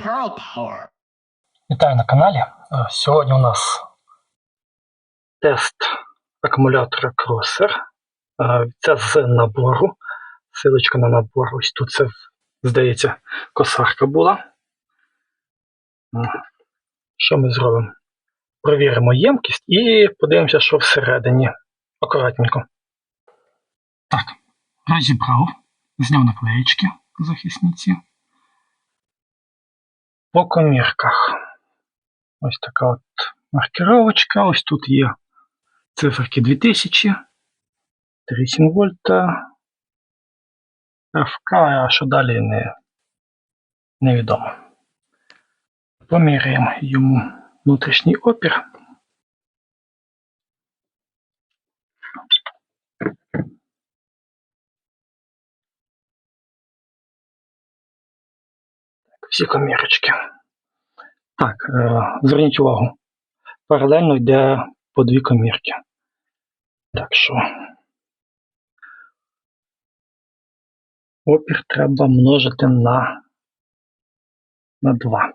Pearl Power. Вітаю на каналі. Е, Сьогодні у нас тест акумулятора Crosser. Е, Це з набору. Силочка на набор. Ось тут це, здається, косарка була. Що ми зробимо? Провіримо ємкість і подивимося, що всередині. Акуратненько. Так, розібрав. Зняв наклеєчки захисні ці. По комірках. Ось така от маркировочка. Ось тут є циферки 2000, 3,7 вольта, ФК, а що далі не, невідомо. Поміряємо йому внутрішній опір. Всі комірочки. Так, е, зверніть увагу. Паралельно йде по дві комірки. Так що опір треба множити на, на 2.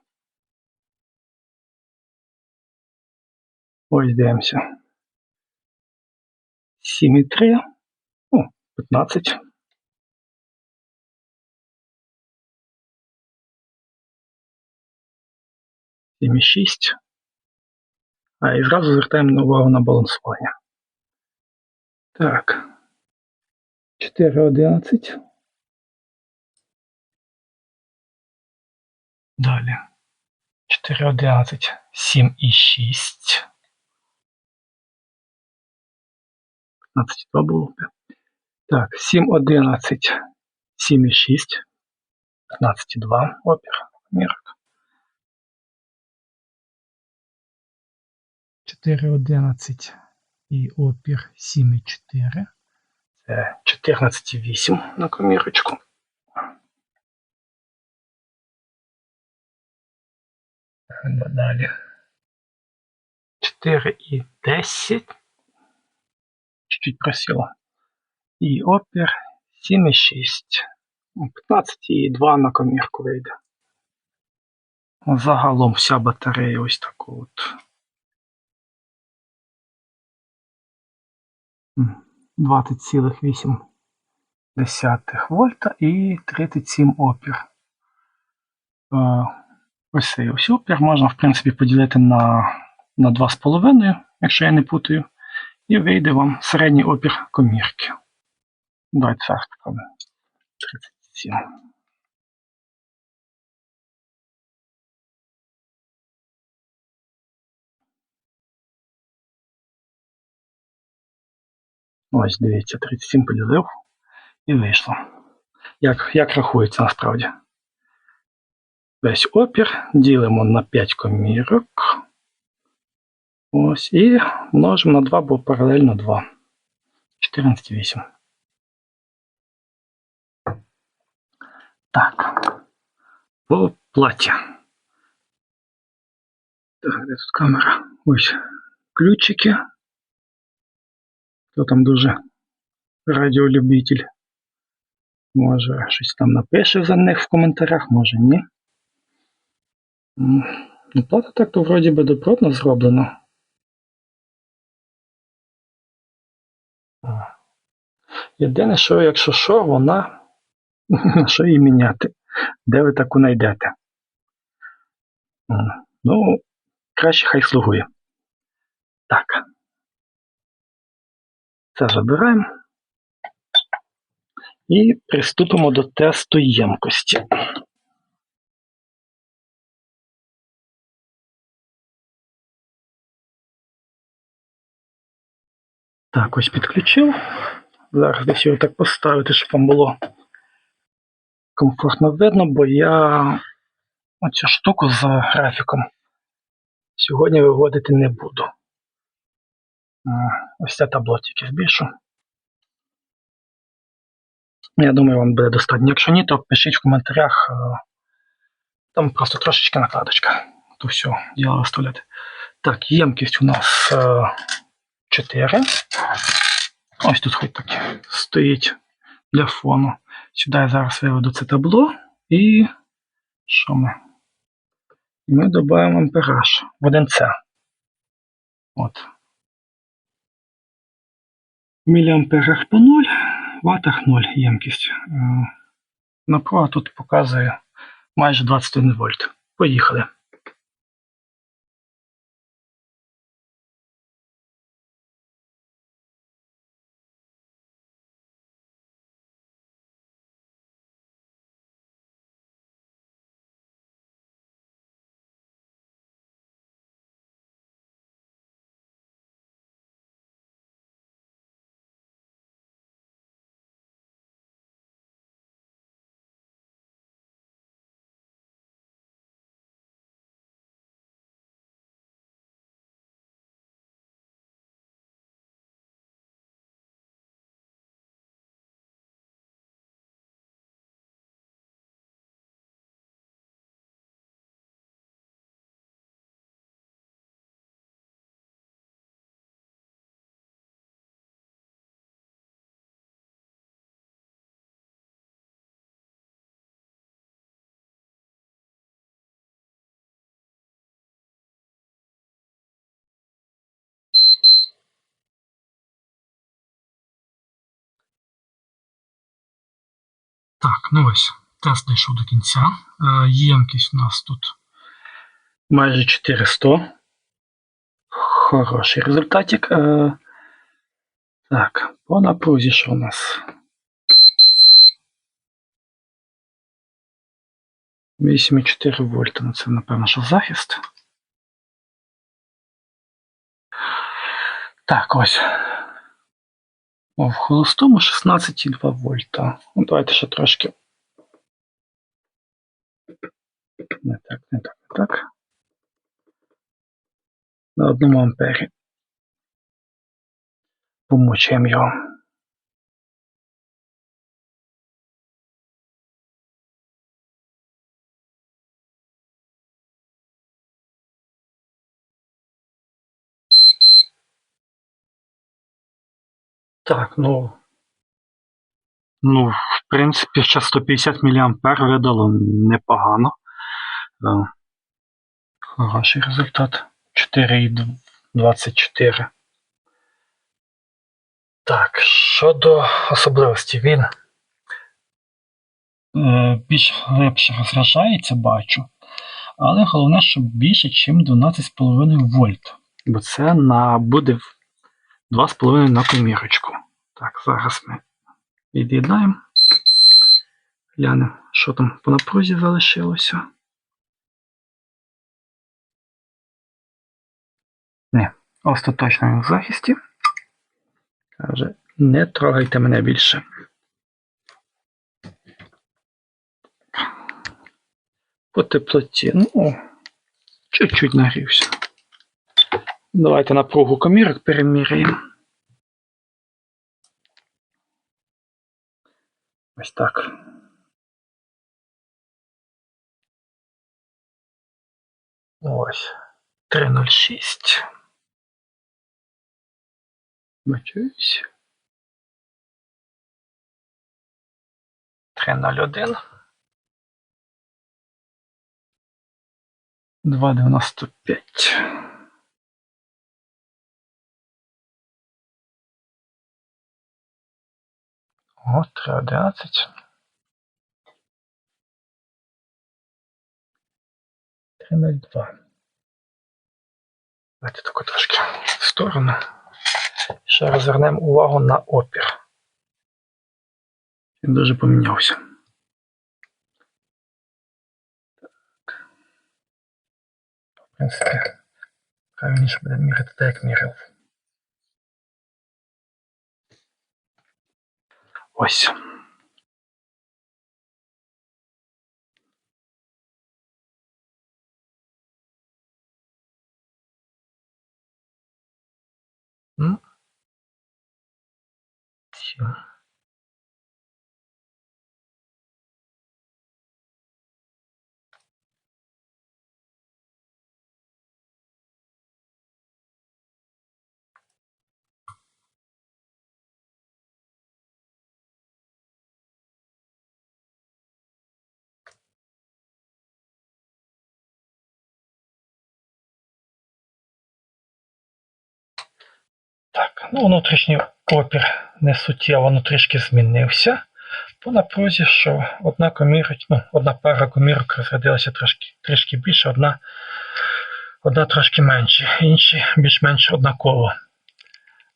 Ось дивимося. 7,3, ну, 15. Сім і зразу звертаємо увагу на балансування. Так. 4,11. Далі. 4,11. 7 і 6. 15,2 було. Так, 7,11. 7 і 6. 15,2 опір. Мірок. 4,11 і опір 7,4. Це 14,8 на комірочку. Далі. 4,10. Чуть-чуть просіло. І опір 7,6. 15,2 на комірку вийде. Загалом вся батарея ось така от. 20,8 вольта і 37 опір. Е, Ось цей ось опір можна, в принципі, поділити на, на 2,5, якщо я не путаю, і вийде вам середній опір комірки. Давайте зараз спробуємо. 37. Ось, дивіться, 37 поділив і вийшло. Як, як рахується насправді? Весь опір ділимо на 5 комірок. Ось, і множимо на 2, бо паралельно 2. 14,8. Так. По платі. Так, де тут камера? Ось ключики. Хто там дуже радіолюбитель. Може, щось там напише за них в коментарях, може ні. Ну, плата так то вроді би добротно зроблена. Єдине, що якщо що, вона. На що її міняти? Де ви таку знайдете? Ну, краще хай слугує. Так. Це забираємо. І приступимо до тесту ємкості. Так, ось підключив. Зараз десь його так поставити, щоб вам було комфортно видно, бо я оцю штуку з графіком сьогодні виводити не буду. Е, Ось це табло тільки збільшу. Я думаю, вам буде достатньо. Якщо ні, то пишіть в коментарях. е, Там просто трошечки накладочка. То все, діло розставляти. Так, ємкість у нас е, 4. Ось тут хоч так стоїть для фону. Сюди я зараз виведу це табло і що ми? І ми додаємо ампераж в 1С. От. Міліамперах по 0, ватах 0 ємкість. Е, Напруга тут показує майже 21 вольт. Поїхали. Так, ну ось, тест дійшов до кінця. Е, Ємкість у нас тут майже 400. Хороший результатик. Е, Так, по напрузі що у нас? 8,4 вольта. Ну це, напевно, що захист. Так, ось. О, в холостому 16,2 вольта. Ну, давайте ще трошки. Не так, не так, не так. На одному ампері. Помучаємо його. Так, ну. Ну, в принципі, ще 150 мА видало непогано. Е, Хороший результат. 4,24. Так, щодо особливості, він е, більш глибше розражається, бачу. Але головне, щоб більше, ніж 12,5 вольт. Бо це на, буде 2,5 на комірочку. Так, зараз ми від'єднаємо. Глянемо, що там по напрузі залишилося. Не, остаточно в захисті. Каже, не трогайте мене більше. По теплоті, ну, чуть-чуть нагрівся. Давайте напругу комірок переміряємо. Ось так. Ось. 306. Бачусь. 301. 295. О, 311. 302. Давайте таку трошки в сторону. Ще розвернемо увагу на опір. Він дуже помінявся. Так. В принципі, правильніше буде міряти так, як міряв. Ось. Ну. Все. Так, ну внутрішній опір не суттєво, ну трішки змінився. По напрузі, що одна комірка, ну, одна пара комірок розрядилася трошки, трішки більше, одна, одна трошки менше, інші більш-менш однаково.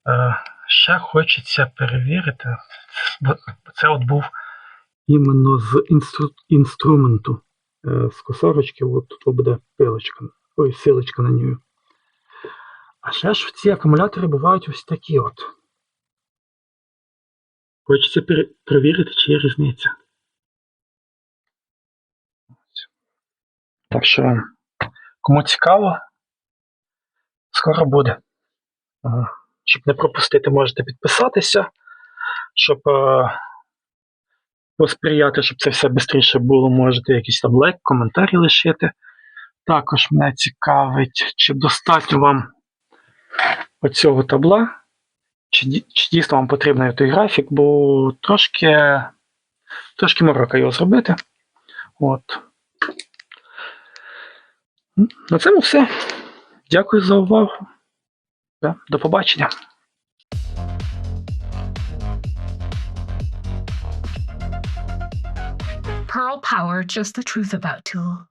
Е, ще хочеться перевірити, бо це от був іменно з інстру, інструменту, е, з косорочки, от тут буде пилочка, ой, силочка на нього. А ще ж ці акумулятори бувають ось такі от. Хочеться пере- перевірити, чи є різниця. Так що, кому цікаво, скоро буде. Щоб не пропустити, можете підписатися, щоб е, посприяти, щоб це все швидше було, можете якийсь там лайк, коментарі лишити. Також мене цікавить, чи достатньо вам оцього табла, чи, чи дійсно вам потрібен той графік, бо трошки, трошки морока його зробити. От. На цьому все. Дякую за увагу. До побачення. Pearl Power, just the truth about Tool.